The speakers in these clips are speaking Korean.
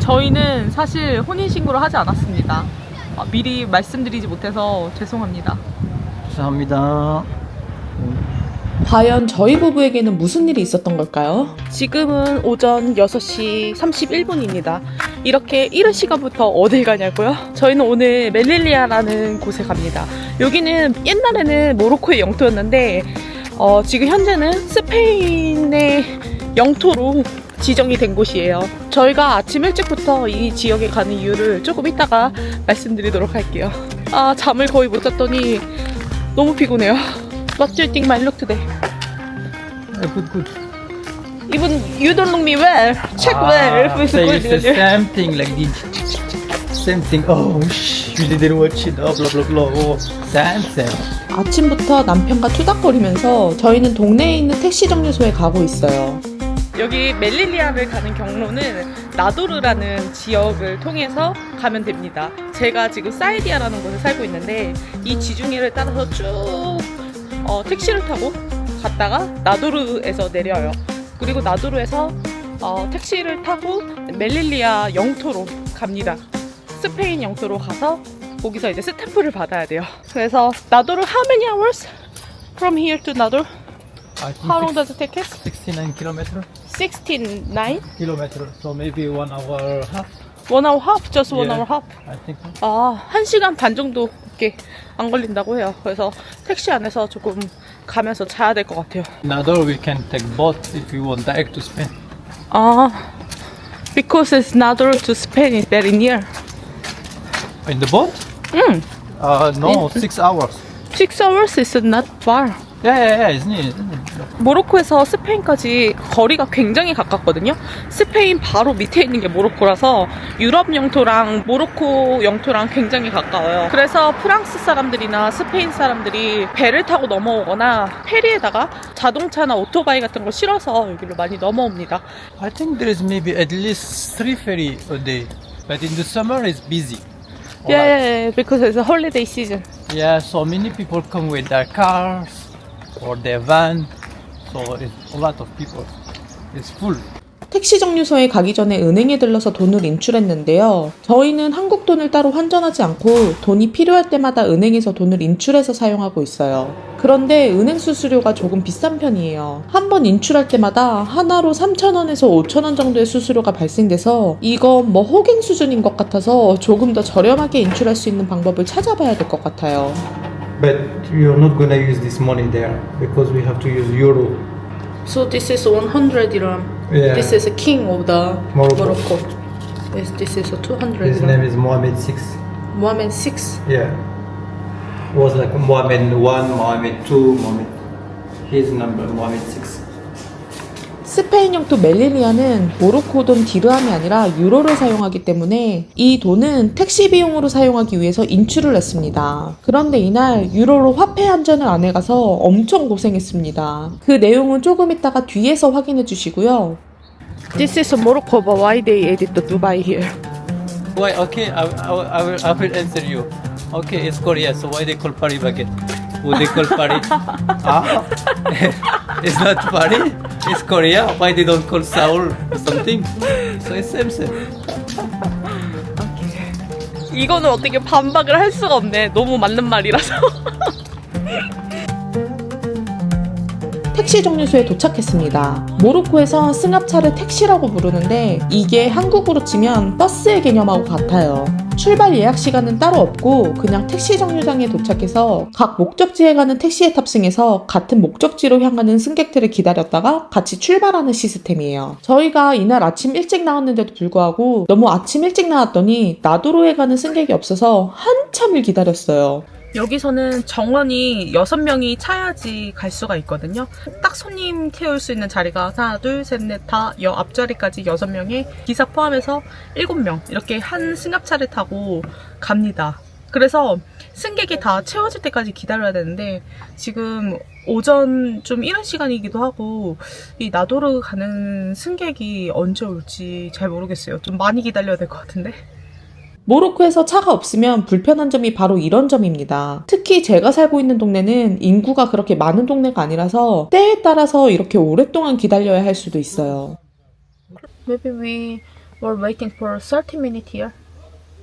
저희는 사실 혼인신고를 하지 않았습니다. 아, 미리 말씀드리지 못해서 죄송합니다. 감사합니다. 과연 저희 부부에게는 무슨 일이 있었던 걸까요? 지금은 오전 6시 31분입니다. 이렇게 이른 시간부터 어딜 가냐고요? 저희는 오늘 멜릴리아라는 곳에 갑니다. 여기는 옛날에는 모로코의 영토였는데 어, 지금 현재는 스페인의 영토로 지정이 된 곳이에요. 저희가 아침 일찍부터 이 지역에 가는 이유를 조금 이따가 말씀드리도록 할게요. 아, 잠을 거의 못 잤더니 너무 피곤해요. What do you think my look today? good, good. Even you don't look me well. Check Ah, well. so it's the same thing like this. Same thing. Oh, sh- you didn't watch it. Oh, blah blah blah. Oh, same same. 아침부터 남편과 투닥거리면서 저희는 동네에 있는 택시 정류소에 가고 있어요. 여기 멜릴리아를 가는 경로는 나도르라는 지역을 통해서 가면 됩니다. 제가 지금 사이디아라는 곳에 살고 있는데 이 지중해를 따라서 쭉 어, 택시를 타고 갔다가 나도르에서 내려요. 그리고 나도르에서 어, 택시를 타고 멜릴리아 영토로 갑니다. 스페인 영토로 가서 거기서 이제 스탬프를 받아야 돼요. 그래서 나도르 how many hours from here to 나도르? Think How long does it take us? 69 kilometer. 16, 9? Kilometer. So maybe one hour half. One hour half? Just one Yeah. hour half? I think. 아, 한 시간 반 정도밖에 안 걸린다고 해요. 그래서 택시 안에서 조금 가면서 자야 될 것 같아요. Another we can take boat if you want direct to Spain. 아, because it's Nador to Spain is very near. In the boat? 음, Uh, no, six hours. six hours is not far. Isn't it? Isn't it? 모로코에서 스페인까지 거리가 굉장히 가깝거든요. 스페인 바로 밑에 있는 게 모로코라서 유럽 영토랑 모로코 영토랑 굉장히 가까워요. 그래서 프랑스 사람들이나 스페인 사람들이 배를 타고 넘어오거나 페리에다가 자동차나 오토바이 같은 걸 실어서 여기로 많이 넘어옵니다. I think there is maybe at least three ferry a day, but in the summer it's busy. Yeah, yeah, yeah, because it's a holiday season. Yeah, so many people come with their cars or their van, so it's a lot of people. It's full. 택시 정류소에 가기 전에 은행에 들러서 돈을 인출했는데요. 저희는 한국 돈을 따로 환전하지 않고 돈이 필요할 때마다 은행에서 돈을 인출해서 사용하고 있어요. 그런데 은행 수수료가 조금 비싼 편이에요. 한 번 인출할 때마다 하나로 3,000원에서 5,000원 정도의 수수료가 발생돼서 이건 뭐 호갱 수준인 것 같아서 조금 더 저렴하게 인출할 수 있는 방법을 찾아봐야 될 것 같아요. But you're not gonna use this money there because we have to use euro. So this is 100 dirham. Yeah. This is a king of the Morocco. Morocco. Yes, this is a 200 His name is Mohammed VI. Mohammed 6. Yeah. Was like Mohammed one, Mohammed two, Mohammed. His number Mohammed six. 스페인 영토 멜릴리아는 모로코 돈 디르함이 아니라 유로를 사용하기 때문에 이 돈은 택시 비용으로 사용하기 위해서 인출을 했습니다. 그런데 이날 유로로 화폐 환전을 안 해가서 엄청 고생했습니다. 그 내용은 조금 이따가 뒤에서 확인해 주시고요. This is Morocco, but why they added the Dubai here? Why? Okay, I, I, I will I will answer you. Okay, it's Korea. So why they call Paris baguette? Would they call Paris? ah, it's not Paris. It's Korea. Why they don't call Seoul or something? So it's same same. 이거는 어떻게 반박을 할 수가 없네. 너무 맞는 말이라서. 택시 정류소에 도착했습니다. 모로코에서 승합차를 택시라고 부르는데 이게 한국으로 치면 버스의 개념하고 같아요. 출발 예약 시간은 따로 없고 그냥 택시 정류장에 도착해서 각 목적지에 가는 택시에 탑승해서 같은 목적지로 향하는 승객들을 기다렸다가 같이 출발하는 시스템이에요. 저희가 이날 아침 일찍 나왔는데도 불구하고 너무 아침 일찍 나왔더니 나도로에 가는 승객이 없어서 한참을 기다렸어요. 여기서는 정원이 6명이 차야지 갈 수가 있거든요. 딱 손님 태울 수 있는 자리가 하나, 둘, 셋, 넷, 다, 여 앞자리까지 6명에 기사 포함해서 7명. 이렇게 한 승합차를 타고 갑니다. 그래서 승객이 다 채워질 때까지 기다려야 되는데 지금 오전 좀 이른 시간이기도 하고 이 나도르 가는 승객이 언제 올지 잘 모르겠어요. 좀 많이 기다려야 될 것 같은데. 모로코에서 차가 없으면 불편한 점이 바로 이런 점입니다. 특히 제가 살고 있는 동네는 인구가 그렇게 많은 동네가 아니라서 때에 따라서 이렇게 오랫동안 기다려야 할 수도 있어요. Maybe we We're waiting for 30 minutes here.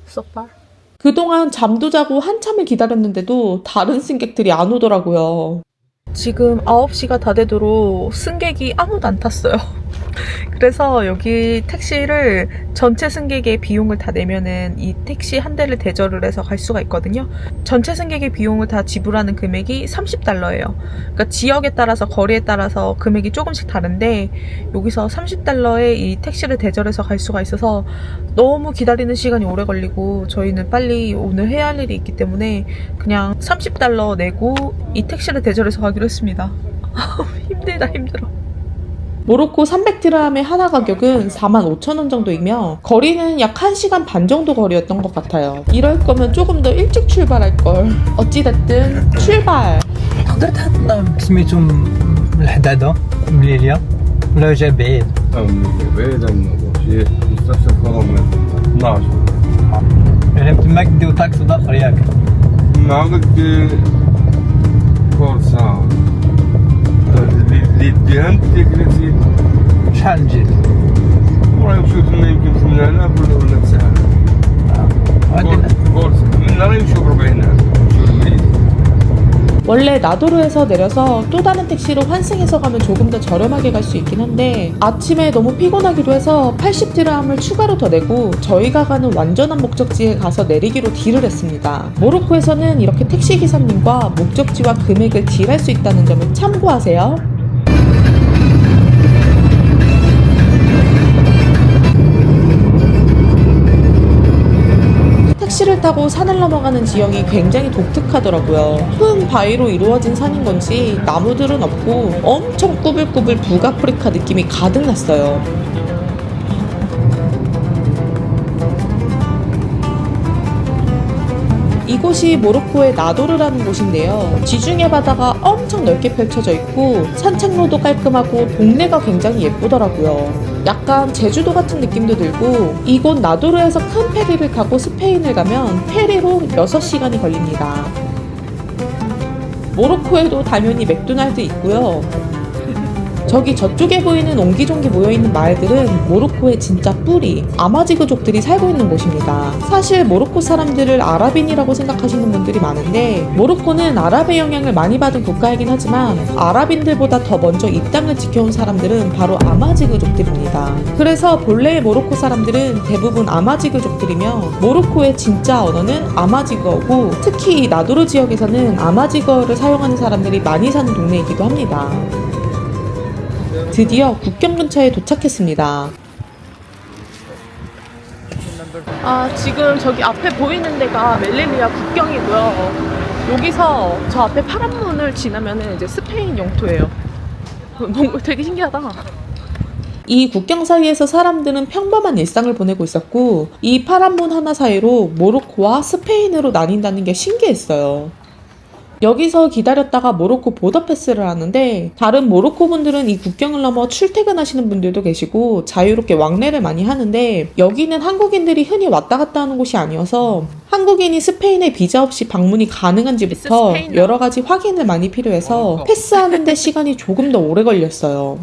So far. 그동안 잠도 자고 한참을 기다렸는데도 다른 승객들이 안 오더라고요. 지금 9시가 다 되도록 승객이 아무도 안 탔어요. 그래서 여기 택시를 전체 승객의 비용을 다 내면은 이 택시 한 대를 대절을 해서 갈 수가 있거든요. 전체 승객의 비용을 다 지불하는 금액이 30달러예요. 그러니까 지역에 따라서 거리에 따라서 금액이 조금씩 다른데 여기서 30달러에 이 택시를 대절해서 갈 수가 있어서 너무 기다리는 시간이 오래 걸리고 저희는 빨리 오늘 해야 할 일이 있기 때문에 그냥 30달러 내고 이 택시를 대절해서 가기로 했습니다. 힘들다 힘들어. 모로코 300드람의 하나 가격은 45,000원 정도이며 거리는 약 1시간 반 정도 거리였던 것 같아요. 이럴 거면 조금 더 일찍 출발할 걸. 어찌됐든 출발. تقدر تحطنا سميتو من الحداده من ليليا ولا جا بعيد أو من بعيد عن الموضوع شيء مستشفى فضل من 12 يعني تماك ديو تاكسي داخل ياك ما عندك فرصة اللي دهنت تكنسي شحال نجي وراه يمشيو تما يمكن 8000 ولا ولا 9000 غادي فرصة من راه يمشيو ب 40000 يمشيو المريض 원래 나도르에서 내려서 또 다른 택시로 환승해서 가면 조금 더 저렴하게 갈 수 있긴 한데 아침에 너무 피곤하기도 해서 80드람을 추가로 더 내고 저희가 가는 완전한 목적지에 가서 내리기로 딜을 했습니다. 모로코에서는 이렇게 택시 기사님과 목적지와 금액을 딜할 수 있다는 점을 참고하세요. 택시를 타고 산을 넘어가는 지형이 굉장히 독특하더라고요. 큰 바위로 이루어진 산인 건지 나무들은 없고 엄청 꾸불꾸불 북아프리카 느낌이 가득 났어요. 이곳이 모로코의 나도르라는 곳인데요. 지중해 바다가 엄청 넓게 펼쳐져 있고 산책로도 깔끔하고 동네가 굉장히 예쁘더라고요. 약간 제주도 같은 느낌도 들고 이곳 나도르에서 큰 페리를 타고 스페인을 가면 페리로 6시간이 걸립니다. 모로코에도 당연히 맥도날드 있고요. 저기 저쪽에 보이는 옹기종기 모여있는 마을들은 모로코의 진짜 뿌리, 아마지그족들이 살고 있는 곳입니다. 사실 모로코 사람들을 아랍인이라고 생각하시는 분들이 많은데 모로코는 아랍의 영향을 많이 받은 국가이긴 하지만 아랍인들보다 더 먼저 이 땅을 지켜온 사람들은 바로 아마지그족들입니다. 그래서 본래의 모로코 사람들은 대부분 아마지그족들이며 모로코의 진짜 언어는 아마지그어고 특히 이 나도르 지역에서는 아마지그어를 사용하는 사람들이 많이 사는 동네이기도 합니다. 드디어 국경 근처에 도착했습니다. 아, 지금 저기 앞에 보이는 데가 멜릴리아 국경이고요. 여기서 저 앞에 파란 문을 지나면은 이제 스페인 영토예요. 뭔가 되게 신기하다. 이 국경 사이에서 사람들은 평범한 일상을 보내고 있었고 이 파란 문 하나 사이로 모로코와 스페인으로 나뉜다는 게 신기했어요. 여기서 기다렸다가 모로코 보더 패스를 하는데 다른 모로코 분들은 이 국경을 넘어 출퇴근하시는 분들도 계시고 자유롭게 왕래를 많이 하는데 여기는 한국인들이 흔히 왔다 갔다 하는 곳이 아니어서 한국인이 스페인에 비자 없이 방문이 가능한지부터. 여러 가지 확인을 많이 필요해서 패스하는데 시간이 조금 더 오래 걸렸어요.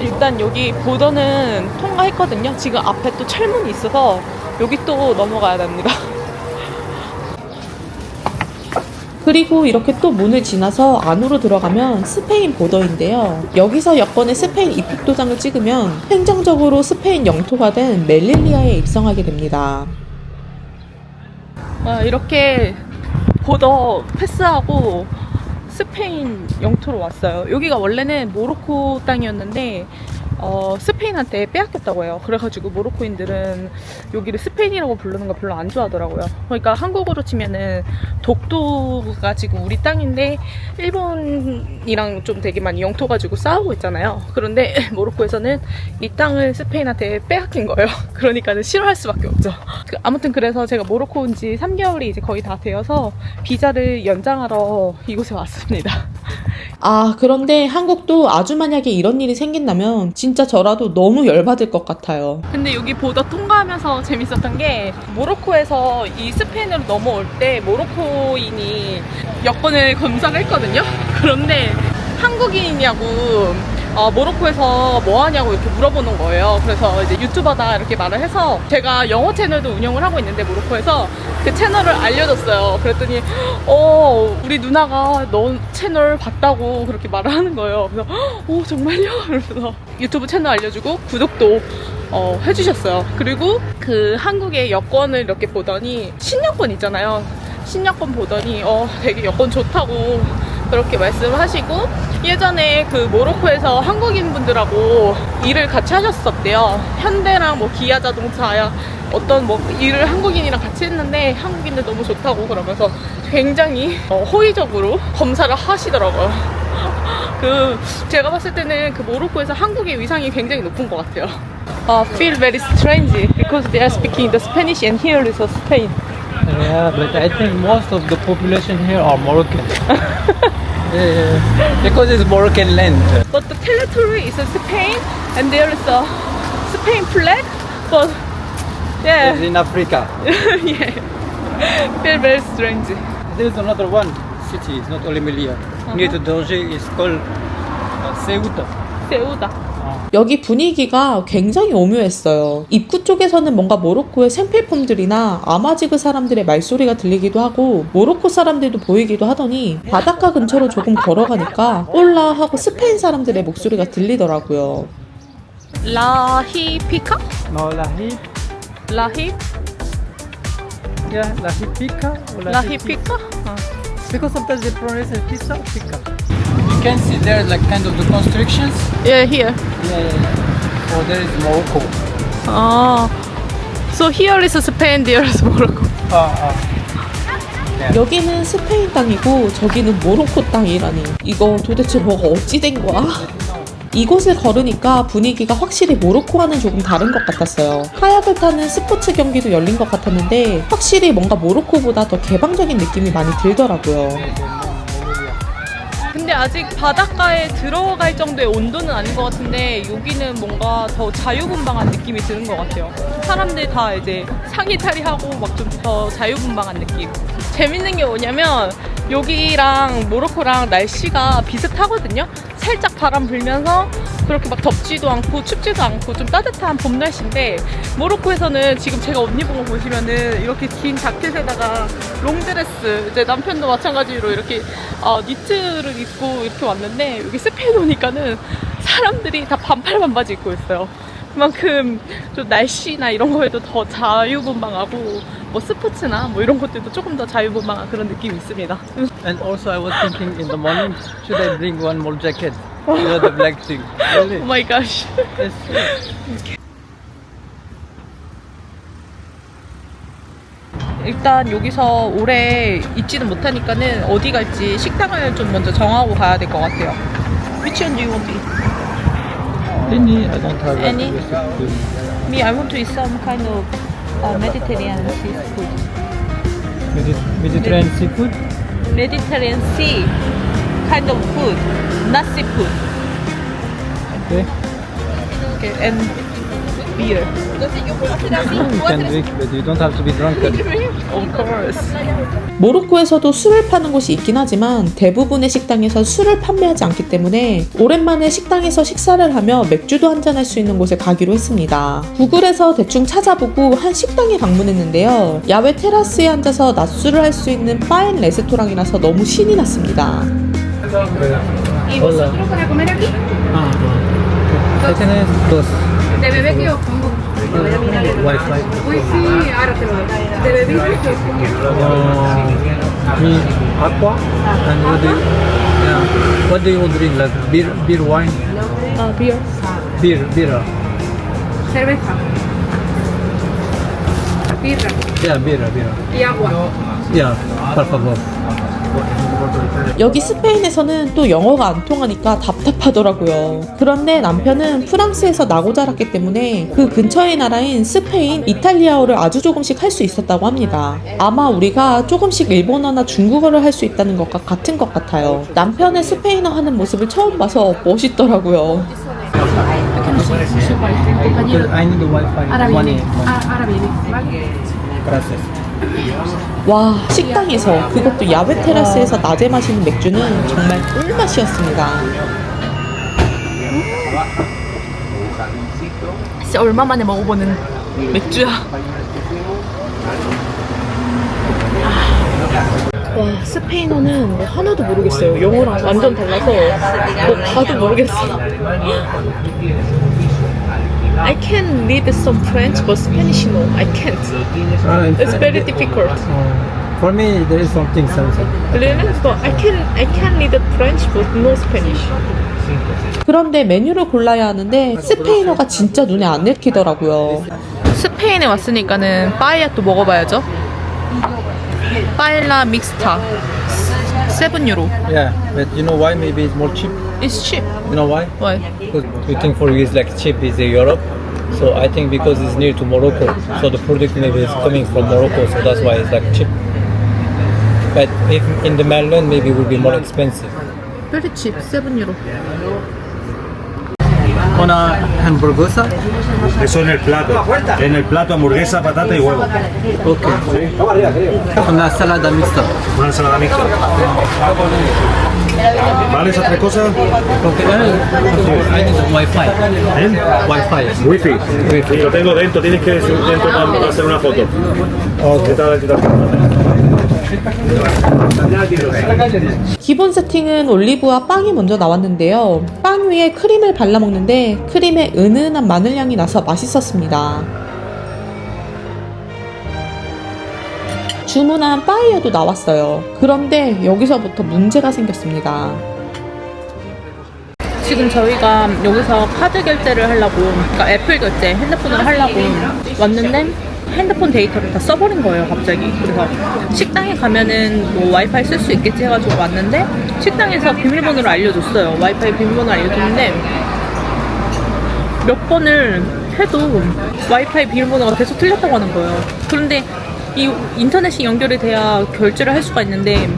일단 여기 보더는 통과했거든요. 지금 앞에 또 철문이 있어서 여기 또 넘어가야 됩니다. 그리고 이렇게 또 문을 지나서 안으로 들어가면 스페인 보더인데요. 여기서 여권의 스페인 입국 도장을 찍으면 행정적으로 스페인 영토가 된 멜릴리아에 입성하게 됩니다. 아, 이렇게 보더 패스하고 스페인 영토로 왔어요. 여기가 원래는 모로코 땅이었는데 어, 스페인한테 빼앗겼다고 해요. 그래가지고 모로코인들은 여기를 스페인이라고 부르는 거 별로 안 좋아하더라고요. 그러니까 한국으로 치면은 독도 가 지금 우리 땅인데 일본이랑 좀 되게 많이 영토 가지고 싸우고 있잖아요. 그런데 모로코에서는 이 땅을 스페인한테 빼앗긴 거예요. 그러니까는 싫어할 수밖에 없죠. 그- 아무튼 그래서 제가 모로코 온 지 3개월이 이제 거의 다 되어서 비자를 연장하러 이곳에 왔습니다. 아, 그런데 한국도 아주 만약에 이런 일이 생긴다면 진짜 저라도 너무 열받을 것 같아요. 근데 여기 보더 통과하면서 재밌었던 게 모로코에서 이 스페인으로 넘어올 때 모로코인이 여권을 검사를 했거든요. 그런데 한국인이냐고 어, 모로코에서 뭐 하냐고 이렇게 물어보는 거예요. 그래서 이제 유튜버다 이렇게 말을 해서 제가 영어 채널도 운영을 하고 있는데 모로코에서 그 채널을 알려줬어요. 그랬더니 어 우리 누나가 너 채널 봤다고 그렇게 말을 하는 거예요. 그래서 오 정말요? 그래서 유튜브 채널 알려주고 구독도 어, 해주셨어요. 그리고 그 한국의 여권을 이렇게 보더니 신여권 있잖아요. 신여권 보더니 어 되게 여권 좋다고 그렇게 말씀을 하시고 예전에 그 모로코에서 한국인 분들하고 일을 같이 하셨었대요. 현대랑 뭐 기아 자동차야 어떤 뭐 일을 한국인이랑 같이 했는데 한국인들 너무 좋다고 그러면서 굉장히 어, 호의적으로 검사를 하시더라고요. 그 제가 봤을 때는 그 모로코에서 한국의 위상이 굉장히 높은 것 같아요. Uh, feel very strange because they are speaking the Spanish and here is a Spain. Yeah, but I think most of the population here are Moroccan. yeah, yeah. Because it's Moroccan land. But the territory is Spain, and there is a Spain flag. But yeah, it's in Africa. yeah, feel very strange. There's another one city. It's not only Melilla. Uh -huh. Near to uh-huh. Dorje is called uh, Ceuta. Ceuta. 여기 분위기가 굉장히 오묘했어요. 입구 쪽에서는 뭔가 모로코의 생필품들이나 아마지그 사람들의 말소리가 들리기도 하고 모로코 사람들도 보이기도 하더니 바닷가 근처로 조금 걸어가니까 올라 하고 스페인 사람들의 목소리가 들리더라고요. 라히피카? No, La Hip. 라히 Yeah, La Hipica or La 라히피카? 어. Because sometimes they pronounce it pizza or pica. You can see there like kind of the constrictions. Yeah, here. Yeah, yeah, yeah. Oh, there is Morocco. 아, so here is Spain, there is Morocco. Ah, ah. 여기는 스페인 땅이고 저기는 모로코 땅이라니 이거 도대체 뭐가 어찌 된 거야? 이곳을 걸으니까 분위기가 확실히 모로코와는 조금 다른 것 같았어요. 카약을 타는 스포츠 경기도 열린 것 같았는데 확실히 뭔가 모로코보다 더 개방적인 느낌이 많이 들더라고요. 아직 바닷가에 들어갈 정도의 온도는 아닌 것 같은데 여기는 뭔가 더 자유분방한 느낌이 드는 것 같아요. 사람들 다 이제 상의 탈의하고 막 좀 더 자유분방한 느낌. 재밌는 게 뭐냐면 여기랑 모로코랑 날씨가 비슷하거든요. 살짝 바람 불면서 그렇게 막 덥지도 않고 춥지도 않고 좀 따뜻한 봄 날씨인데 모로코에서는 지금 제가 옷 입은 거 보시면은 이렇게 긴 자켓에다가 롱드레스 이제 남편도 마찬가지로 이렇게 어, 니트를 입고 이렇게 왔는데 여기 스페인 오니까는 사람들이 다 반팔 반바지 입고 있어요. 그만큼 좀 날씨나 이런 거에도 더 자유분방하고 뭐 스포츠나 뭐 이런 것들도 조금 더 자유분방한 그런 느낌이 있습니다. And also, I was thinking in the morning, should I bring one more jacket? You know the black thing. Really? 오 마이 갓. Yes, yes. 일단 여기서 오래 있지는 못하니까는 어디 갈지 식당을 좀 먼저 정하고 가야 될 것 같아요. Which one do you want to eat? Any? I don't have Any? Me, I want to eat some kind of uh, Mediterranean seafood. Medi- Mediterranean seafood? Mediterranean sea kind of food, not seafood. Okay. Okay, and beer. You can drink, but you don't have to be drunken. Of course. 모로코에서도 술을 파는 곳이 있긴 하지만 대부분의 식당에서 술을 판매하지 않기 때문에 오랜만에 식당에서 식사를 하며 맥주도 한잔할 수 있는 곳에 가기로 했습니다. 구글에서 대충 찾아보고 한 식당에 방문했는데요. 야외 테라스에 앉아서 낮술을 할 수 있는 파인 레스토랑이라서 너무 신이 났습니다. ¿Y vosotros para comer aquí? Ah, ¿Qué tienes? Dos. ¿De bebé que os pongo? Wi-Fi. Wifi, ahora te lo doy. ¿De bebé que me aqua and what do you, yeah. What do you drink? Like beer, beer, wine, Uh, beer. beer, beer. Cerveza. Birra. Yeah, beer, beer. Y agua. Yeah, por favor. 여기 스페인에서는 또 영어가 안 통하니까 답답하더라고요. 그런데 남편은 프랑스에서 나고 자랐기 때문에 그 근처의 나라인 스페인, 이탈리아어를 아주 조금씩 할 수 있었다고 합니다. 아마 우리가 조금씩 일본어나 중국어를 할 수 있다는 것과 같은 것 같아요. 남편의 스페인어 하는 모습을 처음 봐서 멋있더라고요. 와, 식당에서 그것도 야외 테라스에서 낮에 마시는 맥주는 정말 꿀맛이었습니다. 진짜 얼마 만에 먹어보는 맥주야. 와 스페인어는 뭐 하나도 모르겠어요. 영어랑 완전 달라서 뭐 봐도 모르겠어. I can read some French, but Spanish no, I can't. It's very difficult. For me, there is something something. Really? But I can I can read French, but no Spanish. 그런데 메뉴를 골라야 하는데 스페인어가 진짜 눈에 안 읽히더라고요. 스페인에 왔으니까는 빠에야 또 먹어봐야죠. 빠엘라 믹스타 7 유로. Yeah, but you know why? Maybe it's more cheap. It's cheap. You know why? Why? Because we think for you is like cheap is in Europe. So I think because it's near to Morocco, so the product maybe is coming from Morocco, so that's why it's like cheap. But if in the mainland, maybe it will be more expensive. Very cheap. 7 유로. Una hamburguesa. Eso en el plato. En el plato hamburguesa, patata y huevo. Okay. Una salada mixta. Una ensalada mixta. ¿Vale esas tres cosas? I need Wi-Fi. ¿Eh? Wi-Fi. Wifi. Y lo tengo dentro, tienes que dentro para hacer una foto. ¿Qué tal? ¿Qué tal? 기본 세팅은 올리브와 빵이 먼저 나왔는데요. 빵 위에 크림을 발라 먹는데 크림에 은은한 마늘 향이 나서 맛있었습니다. 주문한 빠이어도 나왔어요. 그런데 여기서부터 문제가 생겼습니다. 지금 저희가 여기서 카드 결제를 하려고, 그러니까 애플 결제 핸드폰으로 하려고 왔는데 핸드폰 데이터를 다 써버린 거예요, 갑자기. 그래서 식당에 가면은 뭐 와이파이 쓸 수 있겠지 해가지고 왔는데 식당에서 비밀번호를 알려줬어요. 와이파이 비밀번호 알려줬는데 몇 번을 해도 와이파이 비밀번호가 계속 틀렸다고 하는 거예요. 그런데 이 인터넷이 연결이 돼야 결제를 할 수가 있는데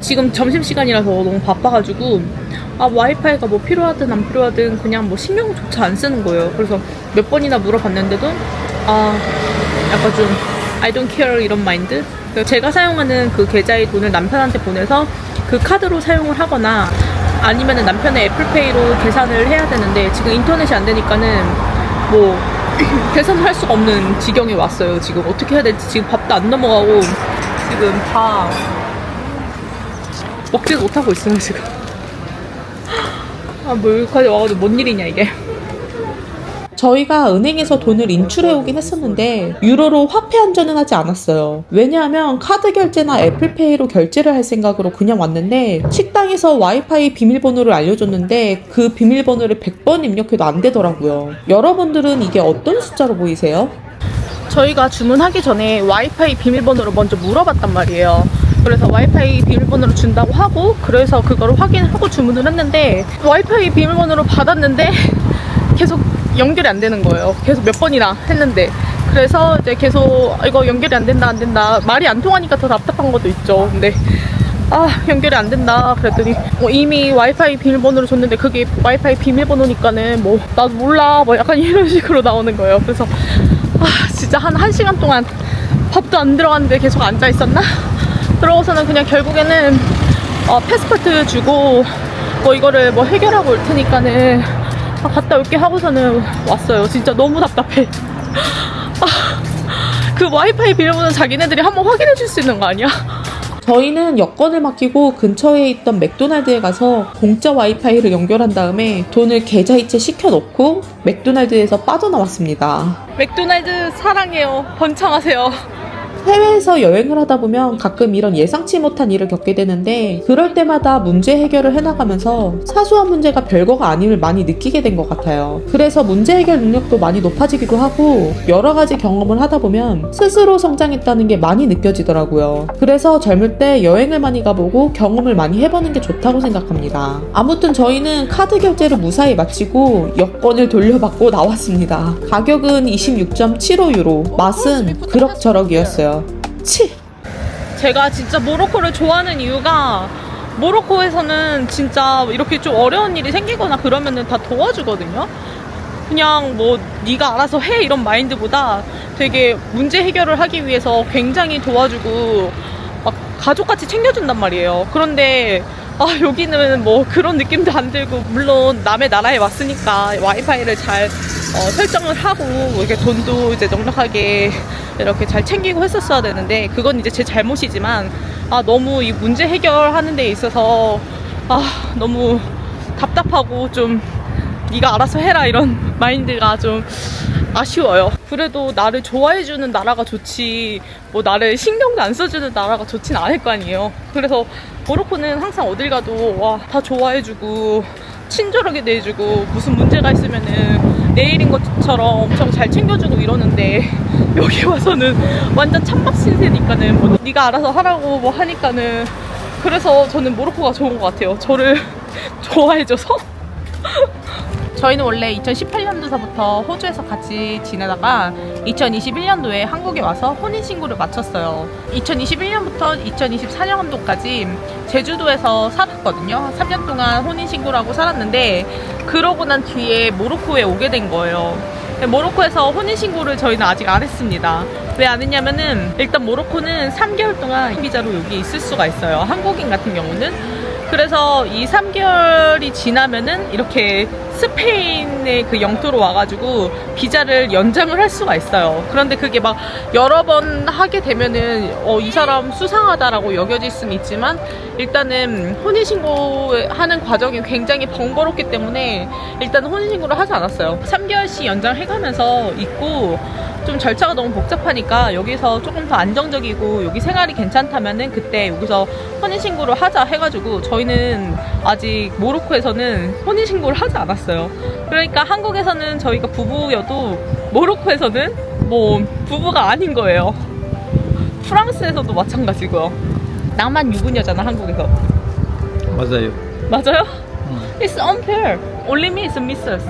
지금 점심시간이라서 너무 바빠가지고 아 와이파이가 뭐 필요하든 안 필요하든 그냥 뭐 신경조차 안 쓰는 거예요. 그래서 몇 번이나 물어봤는데도 아 약간 좀 I don't care 이런 마인드? 그래서 제가 사용하는 그 계좌의 돈을 남편한테 보내서 그 카드로 사용을 하거나 아니면은 남편의 애플페이로 계산을 해야 되는데 지금 인터넷이 안 되니까는 뭐 계산을 할 수가 없는 지경에 왔어요. 지금 어떻게 해야 될지 지금 밥도 안 넘어가고 지금 다 먹지도 못하고 있어요 지금. 아, 뭐 여기까지 와가지고 뭔 일이냐 이게. 저희가 은행에서 돈을 인출해 오긴 했었는데 유로로 화폐 환전은 하지 않았어요. 왜냐하면 카드 결제나 애플페이로 결제를 할 생각으로 그냥 왔는데 식당에서 와이파이 비밀번호를 알려줬는데 그 비밀번호를 100번 입력해도 안 되더라고요. 여러분들은 이게 어떤 숫자로 보이세요? 저희가 주문하기 전에 와이파이 비밀번호를 먼저 물어봤단 말이에요. 그래서 와이파이 비밀번호를 준다고 하고 그래서 그거를 확인하고 주문을 했는데 와이파이 비밀번호를 받았는데 계속 연결이 안 되는 거예요. 계속 몇 번이나 했는데 그래서 이제 계속 이거 연결이 안 된다 안 된다 말이 안 통하니까 더 답답한 것도 있죠. 근데 아 연결이 안 된다 그랬더니 뭐 이미 와이파이 비밀번호를 줬는데 그게 와이파이 비밀번호니까는 뭐 나도 몰라 뭐 약간 이런 식으로 나오는 거예요. 그래서 아 진짜 한 1시간 동안 밥도 안 들어갔는데 계속 앉아 있었나? 들어가서는 그냥 결국에는 어, 패스포트 주고 뭐 이거를 뭐 해결하고 올 테니까는 아, 갔다 올게 하고서는 왔어요. 진짜 너무 답답해. 아, 그 와이파이 비밀번호 자기네들이 한번 확인해 줄 수 있는 거 아니야? 저희는 여권을 맡기고 근처에 있던 맥도날드에 가서 공짜 와이파이를 연결한 다음에 돈을 계좌이체 시켜놓고 맥도날드에서 빠져나왔습니다. 맥도날드 사랑해요. 번창하세요. 해외에서 여행을 하다 보면 가끔 이런 예상치 못한 일을 겪게 되는데 그럴 때마다 문제 해결을 해나가면서 사소한 문제가 별거가 아님을 많이 느끼게 된 것 같아요. 그래서 문제 해결 능력도 많이 높아지기도 하고 여러 가지 경험을 하다 보면 스스로 성장했다는 게 많이 느껴지더라고요. 그래서 젊을 때 여행을 많이 가보고 경험을 많이 해보는 게 좋다고 생각합니다. 아무튼 저희는 카드 결제를 무사히 마치고 여권을 돌려받고 나왔습니다. 가격은 26.75유로, 맛은 그럭저럭이었어요. 치! 제가 진짜 모로코를 좋아하는 이유가 모로코에서는 진짜 이렇게 좀 어려운 일이 생기거나 그러면은 다 도와주거든요. 그냥 뭐 네가 알아서 해 이런 마인드보다 되게 문제 해결을 하기 위해서 굉장히 도와주고 막 가족같이 챙겨준단 말이에요. 그런데 아 여기는 뭐 그런 느낌도 안 들고 물론 남의 나라에 왔으니까 와이파이를 잘 어, 설정을 하고 이렇게 돈도 이제 넉넉하게 이렇게 잘 챙기고 했었어야 되는데 그건 이제 제 잘못이지만 아 너무 이 문제 해결하는 데 있어서 아 너무 답답하고 좀 네가 알아서 해라 이런 마인드가 좀 아쉬워요. 그래도 나를 좋아해주는 나라가 좋지, 뭐 나를 신경도 안 써주는 나라가 좋진 않을 거 아니에요. 그래서 모로코는 항상 어딜 가도 와, 다 좋아해주고, 친절하게 대해주고, 무슨 문제가 있으면은 내일인 것처럼 엄청 잘 챙겨주고 이러는데, 여기 와서는 완전 찬밥 신세니까는 뭐 네가 알아서 하라고 뭐 하니까는 그래서 저는 모로코가 좋은 것 같아요. 저를 좋아해줘서. 저희는 원래 2018년도서부터 호주에서 같이 지내다가 2021년도에 한국에 와서 혼인신고를 마쳤어요. 2021년부터 2024년도까지 제주도에서 살았거든요. 3년 동안 혼인신고를 하고 살았는데 그러고 난 뒤에 모로코에 오게 된 거예요. 모로코에서 혼인신고를 저희는 아직 안 했습니다. 왜 안 했냐면은 일단 모로코는 3개월 동안 비자로 여기 있을 수가 있어요. 한국인 같은 경우는. 그래서 이 3개월이 지나면은 이렇게 스페인의 그 영토로 와가지고 비자를 연장을 할 수가 있어요. 그런데 그게 막 여러 번 하게 되면은 어, 이 사람 수상하다라고 여겨질 수는 있지만 일단은 혼인신고하는 과정이 굉장히 번거롭기 때문에 일단 혼인신고를 하지 않았어요. 3개월씩 연장해가면서 있고 좀 절차가 너무 복잡하니까 여기서 조금 더 안정적이고 여기 생활이 괜찮다면은 그때 여기서 혼인신고를 하자 해가지고 저희는 아직 모로코에서는 혼인신고를 하지 않았어요. 그러니까 한국에서는 저희가 부부여도 모로코에서는 뭐 부부가 아닌 거예요. 프랑스에서도 마찬가지고요. 나만 유부녀잖아 한국에서. 맞아요. 맞아요? It's unfair. Only me is Mrs.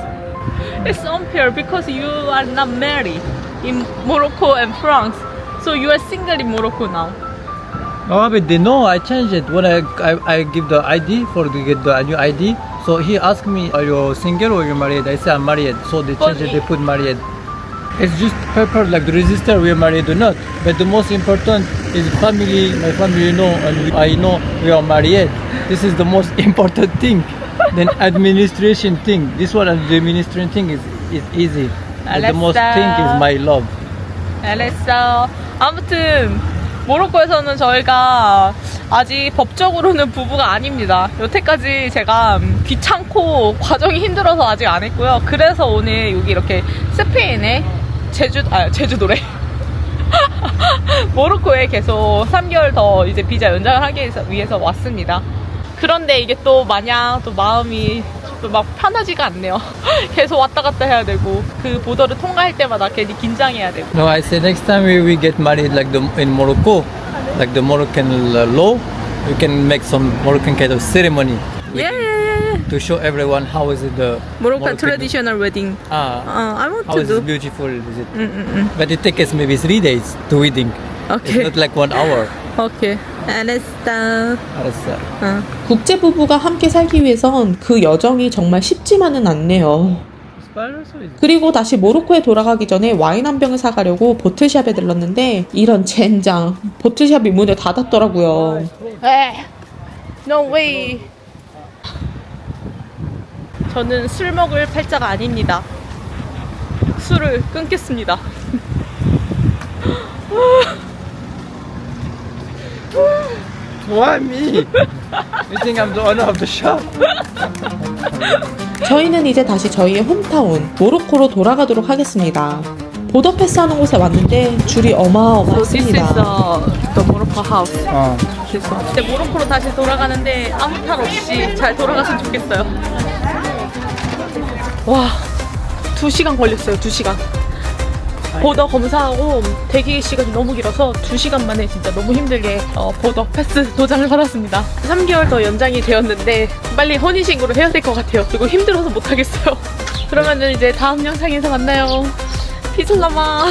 It's unfair because you are not married in Morocco and France. So you are single in Morocco now. Oh, but they know I changed it when I, I, I give the ID for to get the new ID. So he asked me, "Are you single or you married?" I say I'm married. So they But changed it. he- They put married. It's just paper like the register we are married or not. But the most important is family. My family know and I know we are married. This is the most important thing. then administration thing. This one and the administration thing is is easy. But the most thing is my love. 알았어. 아무튼 모로코에서는 저희가 아직 법적으로는 부부가 아닙니다. 여태까지 제가 귀찮고 과정이 힘들어서 아직 안 했고요. 그래서 오늘 여기 이렇게 스페인에 제주 아 제주도래. 모로코에 계속 3개월 더 이제 비자 연장을 하기 위해서, 왔습니다. 그런데 이게 또 마냥 또 마음이 또 막 편하지가 않네요. 계속 왔다 갔다 해야 되고 그 보더를 통과할 때마다 괜히 긴장해야 되고. No, I say next time we, we get married like the in Morocco, like the Moroccan uh, law, we can make some Moroccan kind of ceremony Yeah, yeah, yeah, yeah. to show everyone how is it the Moroccan traditional wedding. Ah, Uh, I want how to is do. it beautiful is it? 음, But it takes us maybe three days to wedding. 오케이. It's not like one hour. 오케이. 알았어. 알았어. 응. 국제 부부가 함께 살기 위해선 그 여정이 정말 쉽지만은 않네요. 그리고 다시 모로코에 돌아가기 전에 와인 한 병을 사가려고 보틀샵에 들렀는데 이런 젠장 보틀샵이 문을 닫았더라고요. 에. No way. 저는 술 먹을 팔자가 아닙니다. 술을 끊겠습니다. Why me? you think I'm the owner of the shop? 저희는 이제 다시 저희의 홈타운 모로코로 돌아가도록 하겠습니다. 보더 패스 하는 곳에 왔는데 줄이 어마어마했습니다. the, the Morocco house. 어. 그래서 이제 모로코로 다시 돌아가는데 아무 탈 없이 잘 돌아갔으면 좋겠어요. 와, 두 시간 걸렸어요. 두 시간. 보더 검사하고 대기 시간이 너무 길어서 두 시간 만에 진짜 너무 힘들게 어, 보더 패스 도장을 받았습니다. 3개월 더 연장이 되었는데 빨리 혼인신고를 해야 될 것 같아요. 그리고 힘들어서 못 하겠어요. 그러면은 이제 다음 영상에서 만나요. 피슬라마.